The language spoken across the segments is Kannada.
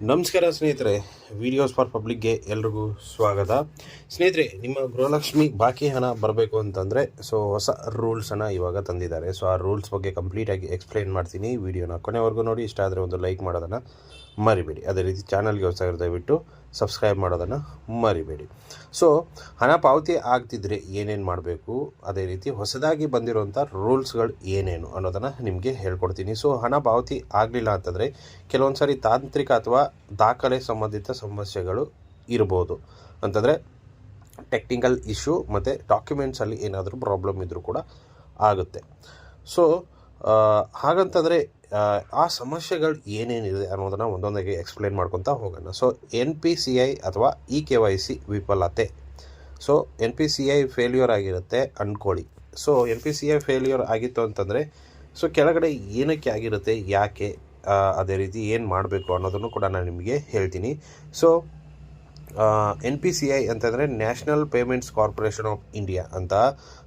ನಮಸ್ಕಾರ ಸ್ನೇಹಿತರೆ ವಿಡಿಯೋಸ್ ಫಾರ್ ಪಬ್ಲಿಕ್ಗೆ ಎಲ್ರಿಗೂ ಸ್ವಾಗತ. ಸ್ನೇಹಿತರೆ, ನಿಮ್ಮ ಗೃಹಲಕ್ಷ್ಮಿ ಬಾಕಿ ಹಣ ಬರಬೇಕು ಅಂತಂದರೆ, ಸೊ ಹೊಸ ರೂಲ್ಸನ್ನು ಇವಾಗ ತಂದಿದ್ದಾರೆ. ಸೊ ಆ ರೂಲ್ಸ್ ಬಗ್ಗೆ ಕಂಪ್ಲೀಟಾಗಿ ಎಕ್ಸ್ಪ್ಲೈನ್ ಮಾಡ್ತೀನಿ. ವಿಡಿಯೋನ ಕೊನೆವರೆಗೂ ನೋಡಿ, ಇಷ್ಟ ಆದರೆ ಒಂದು ಲೈಕ್ ಮಾಡೋದನ್ನು. ಮರಿಬೇಡಿ. ಅದೇ ರೀತಿ ಚಾನಲ್ಗೆ ಹೊಸ ದಯವಿಟ್ಟು ಸಬ್ಸ್ಕ್ರೈಬ್ ಮಾಡೋದನ್ನು ಮರಿಬೇಡಿ. ಸೊ ಹಣ ಪಾವತಿ ಆಗ್ತಿದ್ರೆ ಏನೇನು ಮಾಡಬೇಕು? ಅದೇ ರೀತಿ ಹೊಸದಾಗಿ ಬಂದಿರುವಂಥ ರೂಲ್ಸ್ಗಳು ಏನೇನು ಅನ್ನೋದನ್ನು ನಿಮಗೆ ಹೇಳ್ಕೊಡ್ತೀನಿ. ಸೊ ಹಣ ಪಾವತಿ ಆಗಲಿಲ್ಲ ಅಂತಂದರೆ ಕೆಲವೊಂದು ಸಾರಿ ತಾಂತ್ರಿಕ ಅಥವಾ ದಾಖಲೆ ಸಂಬಂಧಿತ ಸಮಸ್ಯೆಗಳು ಇರ್ಬೋದು. ಅಂತಂದರೆ ಟೆಕ್ನಿಕಲ್ ಇಶ್ಯೂ ಮತ್ತು ಡಾಕ್ಯುಮೆಂಟ್ಸಲ್ಲಿ ಏನಾದರೂ ಪ್ರಾಬ್ಲಮ್ ಇದ್ದರೂ ಕೂಡ ಆಗುತ್ತೆ. ಸೊ ಹಾಗಂತಂದರೆ ಆ, ಸಮಸ್ಯೆಗಳು ಏನೇನಿದೆ ಅನ್ನೋದನ್ನು ಒಂದೊಂದಾಗಿ ಎಕ್ಸ್ಪ್ಲೇನ್ ಮಾಡ್ಕೊತಾ ಹೋಗೋಣ. So N P C I ಅಥವಾ E K Y C ವಿಫಲತೆ. So N P C I failure ಆಗಿರುತ್ತೆ ಅಂದ್ಕೊಳ್ಳಿ so N P C I failure ಆಗಿತ್ತು ಅಂತಂದರೆ ಸೊ ಕೆಳಗಡೆ ಏನಕ್ಕೆ ಆಗಿರುತ್ತೆ ಯಾಕೆ ಅದೇ ರೀತಿ ಏನು ಮಾಡಬೇಕು ಅನ್ನೋದನ್ನು ಕೂಡ ನಾನು ನಿಮಗೆ ಹೇಳ್ತೀನಿ. So N P C I ಅಂತಂದರೆ national payments corporation of India ಅಂತ,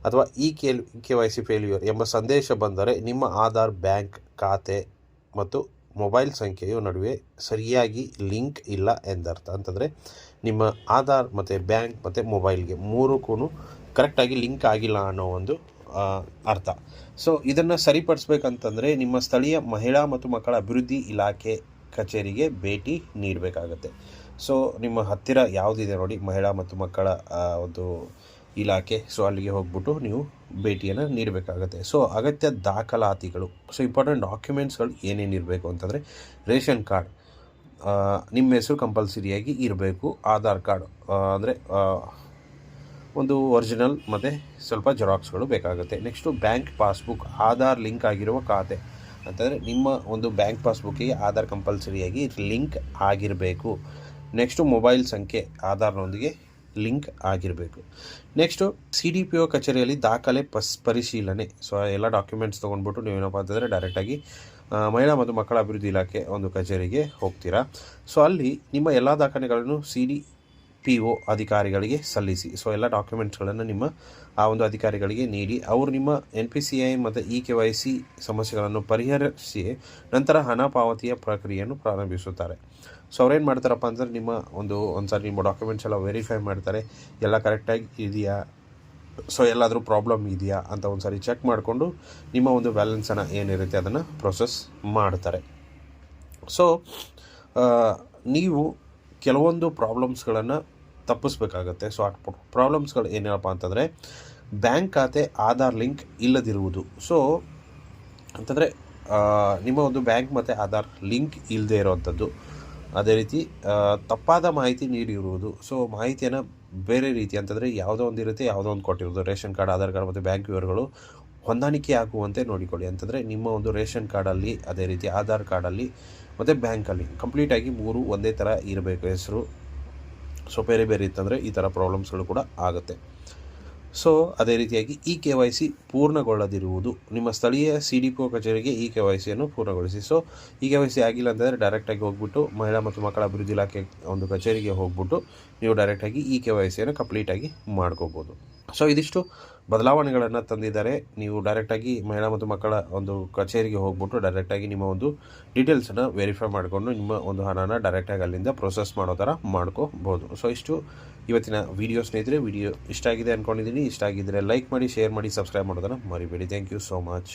ಅಥವಾ E K K Y C failure ಎಂಬ ಸಂದೇಶ ಬಂದರೆ ನಿಮ್ಮ ಆಧಾರ್, ಬ್ಯಾಂಕ್ ಖಾತೆ ಮತ್ತು ಮೊಬೈಲ್ ಸಂಖ್ಯೆಯು ನಡುವೆ ಸರಿಯಾಗಿ ಲಿಂಕ್ ಇಲ್ಲ ಎಂದರ್ಥ. ಅಂತಂದರೆ ನಿಮ್ಮ ಆಧಾರ್ ಮತ್ತು ಬ್ಯಾಂಕ್ ಮತ್ತು ಮೊಬೈಲ್ಗೆ ಮೂರಕ್ಕೂ ಕರೆಕ್ಟಾಗಿ ಲಿಂಕ್ ಆಗಿಲ್ಲ ಅನ್ನೋ ಒಂದು ಅರ್ಥ. ಸೊ, ಇದನ್ನು ಸರಿಪಡಿಸ್ಬೇಕಂತಂದರೆ ನಿಮ್ಮ ಸ್ಥಳೀಯ ಮಹಿಳಾ ಮತ್ತು ಮಕ್ಕಳ ಅಭಿವೃದ್ಧಿ ಇಲಾಖೆ ಕಚೇರಿಗೆ ಭೇಟಿ ನೀಡಬೇಕಾಗತ್ತೆ. ಸೊ ನಿಮ್ಮ ಹತ್ತಿರ ಯಾವುದಿದೆ ನೋಡಿ, ಮಹಿಳಾ ಮತ್ತು ಮಕ್ಕಳ ಒಂದು ಇಲಾಖೆ. ಸೊ ಅಲ್ಲಿಗೆ ಹೋಗ್ಬಿಟ್ಟು ನೀವು ಭೇಟಿಯನ್ನು ನೀಡಬೇಕಾಗತ್ತೆ. ಸೊ ಅಗತ್ಯ ದಾಖಲಾತಿಗಳು. ಸೊ ಇಂಪಾರ್ಟೆಂಟ್ ಡಾಕ್ಯುಮೆಂಟ್ಸ್ಗಳು ಏನೇನು ಇರಬೇಕು ಅಂತಂದರೆ, ರೇಷನ್ ಕಾರ್ಡ್ ನಿಮ್ಮ ಹೆಸರು ಕಂಪಲ್ಸರಿಯಾಗಿ ಇರಬೇಕು, ಆಧಾರ್ ಕಾರ್ಡ್ ಅಂದರೆ ಒಂದು ಒರಿಜಿನಲ್ ಮತ್ತು ಸ್ವಲ್ಪ ಜೆರಾಕ್ಸ್ಗಳು ಬೇಕಾಗುತ್ತೆ. Next bank passbook Aadhaar link ಆಗಿರುವ ಖಾತೆ. ಅಂತಂದರೆ, ನಿಮ್ಮ ಒಂದು ಬ್ಯಾಂಕ್ ಪಾಸ್ಬುಕ್ಕಿಗೆ ಆಧಾರ್ ಕಂಪಲ್ಸರಿಯಾಗಿ ಲಿಂಕ್ ಆಗಿರಬೇಕು. ನೆಕ್ಸ್ಟು ಮೊಬೈಲ್ ಸಂಖ್ಯೆ ಆಧಾರ್ನೊಂದಿಗೆ ಲಿಂಕ್ ಆಗಿರಬೇಕು. Next C D P O ಕಚೇರಿಯಲ್ಲಿ ದಾಖಲೆ ಪಸ್ ಪರಿಶೀಲನೆ. ಸೊ ಎಲ್ಲ ಡಾಕ್ಯುಮೆಂಟ್ಸ್ ತೊಗೊಂಡ್ಬಿಟ್ಟು ನೀವೇನಪ್ಪ ಅಂತಂದರೆ ಡೈರೆಕ್ಟಾಗಿ ಮಹಿಳಾ ಮತ್ತು ಮಕ್ಕಳ ಅಭಿವೃದ್ಧಿ ಇಲಾಖೆ ಒಂದು ಕಚೇರಿಗೆ ಹೋಗ್ತೀರಾ. ಸೊ ಅಲ್ಲಿ ನಿಮ್ಮ ಎಲ್ಲ ದಾಖಲೆಗಳನ್ನು ಸಿ ಡಿ ಪಿ ಒ ಅಧಿಕಾರಿಗಳಿಗೆ ಸಲ್ಲಿಸಿ. ಸೊ ಎಲ್ಲ ಡಾಕ್ಯುಮೆಂಟ್ಸ್ಗಳನ್ನು ನಿಮ್ಮ ಆ ಒಂದು ಅಧಿಕಾರಿಗಳಿಗೆ ನೀಡಿ. ಅವರು ನಿಮ್ಮ ಎನ್ ಪಿ ಸಿ ಐ ಮತ್ತು ಇ ಕೆ ವೈ ಸಿ ಸಮಸ್ಯೆಗಳನ್ನು ಪರಿಹರಿಸಿ ನಂತರ ಹಣ ಪಾವತಿಯ ಪ್ರಕ್ರಿಯೆಯನ್ನು ಪ್ರಾರಂಭಿಸುತ್ತಾರೆ. ಸೊ ಅವ್ರೇನು ಮಾಡ್ತಾರಪ್ಪ ಅಂದರೆ ನಿಮ್ಮ ಒಂದು ಒಂದು ಸಾರಿ ನಿಮ್ಮ ಡಾಕ್ಯುಮೆಂಟ್ಸ್ ಎಲ್ಲ ವೆರಿಫೈ ಮಾಡ್ತಾರೆ. ಎಲ್ಲ ಕರೆಕ್ಟಾಗಿ ಇದೆಯಾ? ಸೊ ಎಲ್ಲಾದರೂ ಪ್ರಾಬ್ಲಮ್ ಇದೆಯಾ ಅಂತ ಒಂದು ಸಾರಿ ಚೆಕ್ ಮಾಡಿಕೊಂಡು ನಿಮ್ಮ ಒಂದು ಬ್ಯಾಲೆನ್ಸನ್ನು ಏನಿರುತ್ತೆ ಅದನ್ನು ಪ್ರೊಸೆಸ್ ಮಾಡ್ತಾರೆ. ಸೊ ನೀವು ಕೆಲವೊಂದು ಪ್ರಾಬ್ಲಮ್ಸ್ಗಳನ್ನು ತಪ್ಪಿಸ್ಬೇಕಾಗತ್ತೆ. ಸೊ ಆ ಪ್ರಾಬ್ಲಮ್ಸ್ಗಳು ಏನಪ್ಪ ಅಂತಂದರೆ, ಬ್ಯಾಂಕ್ ಖಾತೆ, ಆಧಾರ್ ಲಿಂಕ್ ಇಲ್ಲದಿರುವುದು. ಸೊ ಅಂತಂದರೆ ನಿಮ್ಮ ಒಂದು ಬ್ಯಾಂಕ್ ಮತ್ತು ಆಧಾರ್ ಲಿಂಕ್ ಇಲ್ಲದೆ ಇರೋವಂಥದ್ದು ಅದೇ ರೀತಿ ತಪ್ಪಾದ ಮಾಹಿತಿ ನೀಡಿರುವುದು. ಸೊ ಮಾಹಿತಿಯನ್ನು ಬೇರೆ ರೀತಿ, ಅಂತಂದರೆ ಯಾವುದೋ ಒಂದು ಇರುತ್ತೆ ಯಾವುದೋ ಒಂದು ಕೊಟ್ಟಿರೋದು. ರೇಷನ್ ಕಾರ್ಡ್, ಆಧಾರ್ ಕಾರ್ಡ್ ಮತ್ತು ಬ್ಯಾಂಕ್ ವಿವರಗಳು ಹೊಂದಾಣಿಕೆ ಆಗುವಂತೆ ನೋಡಿಕೊಳ್ಳಿ. ಅಂತಂದರೆ ನಿಮ್ಮ ಒಂದು ರೇಷನ್ ಕಾರ್ಡಲ್ಲಿ, ಅದೇ ರೀತಿ ಆಧಾರ್ ಕಾರ್ಡಲ್ಲಿ, ಮತ್ತು ಬ್ಯಾಂಕಲ್ಲಿ ಕಂಪ್ಲೀಟಾಗಿ ಮೂರು ಒಂದೇ ಥರ ಇರಬೇಕು ಹೆಸರು. ಸೊ, ಬೇರೆ ಬೇರೆ ಇತ್ತಂದರೆ ಈ ಥರ ಪ್ರಾಬ್ಲಮ್ಸ್ಗಳು ಕೂಡ ಆಗುತ್ತೆ. ಸೊ, ಅದೇ ರೀತಿಯಾಗಿ ಇ ಕೆ ವೈ ಸಿ ಪೂರ್ಣಗೊಳ್ಳದಿರುವುದು, ನಿಮ್ಮ ಸ್ಥಳೀಯ ಸಿ ಡಿ ಪಿ ಒ ಕಚೇರಿಗೆ ಇ ಕೆ ವೈ ಸಿಯನ್ನು ಪೂರ್ಣಗೊಳಿಸಿ. So E K Y C ಆಗಿಲ್ಲ ಅಂತಂದರೆ ಡೈರೆಕ್ಟಾಗಿ ಹೋಗ್ಬಿಟ್ಟು ಮಹಿಳಾ ಮತ್ತು ಮಕ್ಕಳ ಅಭಿವೃದ್ಧಿ ಇಲಾಖೆ ಒಂದು ಕಚೇರಿಗೆ ಹೋಗ್ಬಿಟ್ಟು ನೀವು ಡೈರೆಕ್ಟಾಗಿ ಇ ಕೆ ವೈ ಸಿಯನ್ನು ಕಂಪ್ಲೀಟಾಗಿ ಮಾಡ್ಕೋಬೋದು. ಸೊ ಇದಿಷ್ಟು ಬದಲಾವಣೆಗಳನ್ನು ತಂದಿದ್ದಾರೆ. ನೀವು ಡೈರೆಕ್ಟಾಗಿ ಮಹಿಳಾ ಮತ್ತು ಮಕ್ಕಳ ಒಂದು ಕಚೇರಿಗೆ ಹೋಗ್ಬಿಟ್ಟು ಡೈರೆಕ್ಟಾಗಿ ನಿಮ್ಮ ಒಂದು ಡೀಟೇಲ್ಸನ್ನು ವೆರಿಫೈ ಮಾಡಿಕೊಂಡು ನಿಮ್ಮ ಒಂದು ಹಣನ ಡೈರೆಕ್ಟಾಗಿ ಅಲ್ಲಿಂದ ಪ್ರೊಸೆಸ್ ಮಾಡೋ ಥರ ಮಾಡ್ಕೋಬೋದು. ಸೊ ಇಷ್ಟು ಇವತ್ತಿನ ವೀಡಿಯೋ ಸ್ನೇಹಿತರೆ. ವಿಡಿಯೋ ಇಷ್ಟ ಆಗಿದೆ ಅಂದ್ಕೊಂಡಿದ್ದೀನಿ ಇಷ್ಟ ಆಗಿದ್ದರೆ ಲೈಕ್ ಮಾಡಿ ಶೇರ್ ಮಾಡಿ ಸಬ್ಸ್ಕ್ರೈಬ್ ಮಾಡೋದನ್ನು ಮರಿಬೇಡಿ. Thank you so much